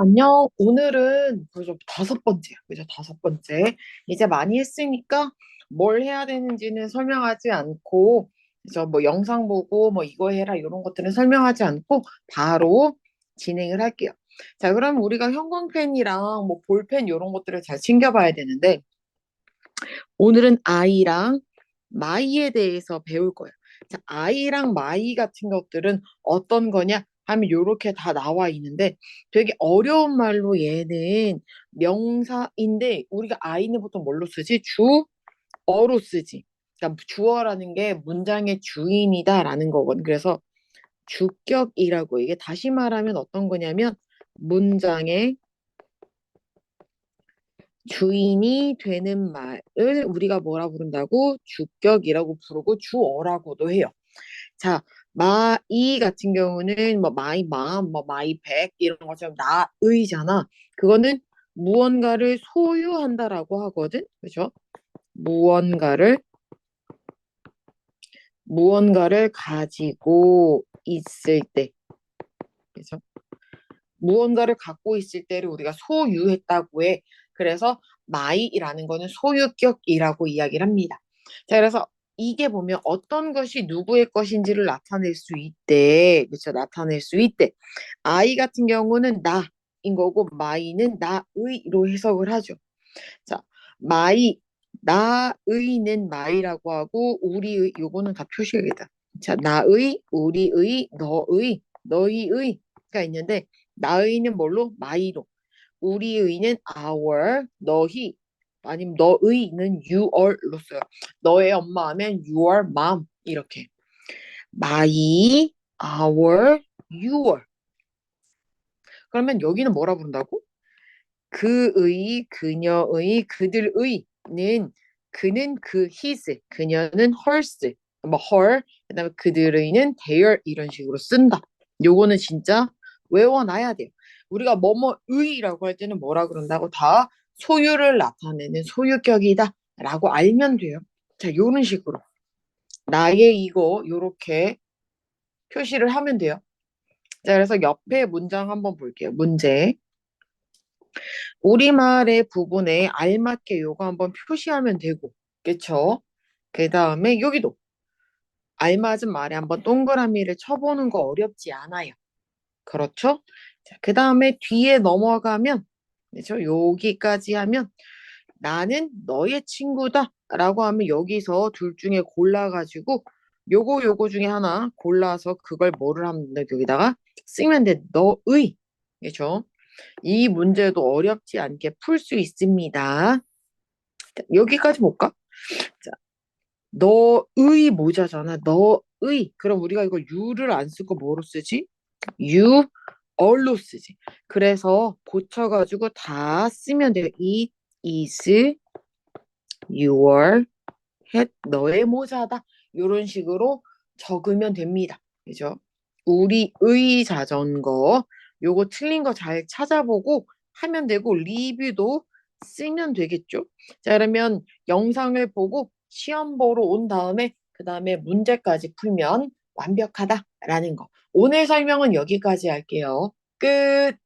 안녕. 오늘은 그죠 다섯 번째야. 그죠 다섯 번째. 이제 많이 했으니까 뭘 해야 되는지는 설명하지 않고 그죠 뭐 영상 보고 뭐 이거 해라 이런 것들은 설명하지 않고 바로 진행을 할게요. 자, 그럼 우리가 형광펜이랑 뭐 볼펜 이런 것들을 잘 챙겨봐야 되는데 오늘은 아이랑 마이에 대해서 배울 거예요. 자, 아이랑 마이 같은 것들은 어떤 거냐 하면 이렇게 다 나와 있는데 되게 어려운 말로 얘는 명사인데 우리가 아이는 보통 뭘로 쓰지? 주어로 쓰지. 그러니까 주어라는 게 문장의 주인이다라는 거거든. 그래서 주격이라고 이게 다시 말하면 어떤 거냐면 문장의 주인이 되는 말을 우리가 뭐라 부른다고? 주격이라고 부르고 주어라고도 해요. 자, 마이 같은 경우는 뭐 마이 맘, 뭐 마이 백 이런 것처럼 나의잖아. 그거는 무언가를 소유한다라고 하거든. 그죠? 무언가를 무언가를 가지고 있을 때. 그죠? 무언가를 갖고 있을 때를 우리가 소유했다고 해. 그래서 마이라는 거는 소유격이라고 이야기를 합니다. 자, 그래서 이게 보면 어떤 것이 누구의 것인지를 나타낼 수 있대. 그렇죠? 나타낼 수 있대. 아이 같은 경우는 나인 거고 마이는 나의로 해석을 하죠. 자, 마이 나의는 마이라고 하고 우리의 요거는 다 표시해야겠다. 자, 나의, 우리의, 너의, 너희의가 있는데 나의는 뭘로? 마이로. 우리의는 our, 너희, 아니면 너의는 your로 써요. 너의 엄마 하면 your mom 이렇게. my, our, your. 그러면 여기는 뭐라 부른다고? 그의, 그녀의, 그들의는 그는 그 his, 그녀는 hers, 뭐 her, 그다음에 그들의는 their 이런 식으로 쓴다. 요거는 진짜 외워놔야 돼요. 우리가 뭐뭐의라고 할 때는 뭐라 그런다고 다 소유를 나타내는 소유격이다 라고 알면 돼요. 자, 요런 식으로 나의 이거 요렇게 표시를 하면 돼요. 자, 그래서 옆에 문장 한번 볼게요. 문제. 우리말의 부분에 알맞게 요거 한번 표시하면 되고, 그쵸? 그 다음에 여기도 알맞은 말에 한번 동그라미를 쳐보는 거 어렵지 않아요. 그렇죠? 자, 그 다음에 뒤에 넘어가면, 그렇죠? 여기까지 하면 나는 너의 친구다 라고 하면 여기서 둘 중에 골라가지고 요거 요거 중에 하나 골라서 그걸 뭐를 하면 돼? 여기다가 쓰면 돼. 너의. 그렇죠? 이 문제도 어렵지 않게 풀 수 있습니다. 자, 여기까지 볼까? 자, 너의 모자잖아. 너의. 그럼 우리가 이거 you를 안 쓰고 뭐로 쓰지? you 얼로 쓰지. 그래서 고쳐가지고 다 쓰면 돼요. It is your hat. 너의 모자다. 이런 식으로 적으면 됩니다. 그죠? 우리의 자전거. 요거 틀린 거 잘 찾아보고 하면 되고 리뷰도 쓰면 되겠죠? 자, 그러면 영상을 보고 시험 보러 온 다음에 그 다음에 문제까지 풀면 완벽하다 라는 거. 오늘 설명은 여기까지 할게요. 끝!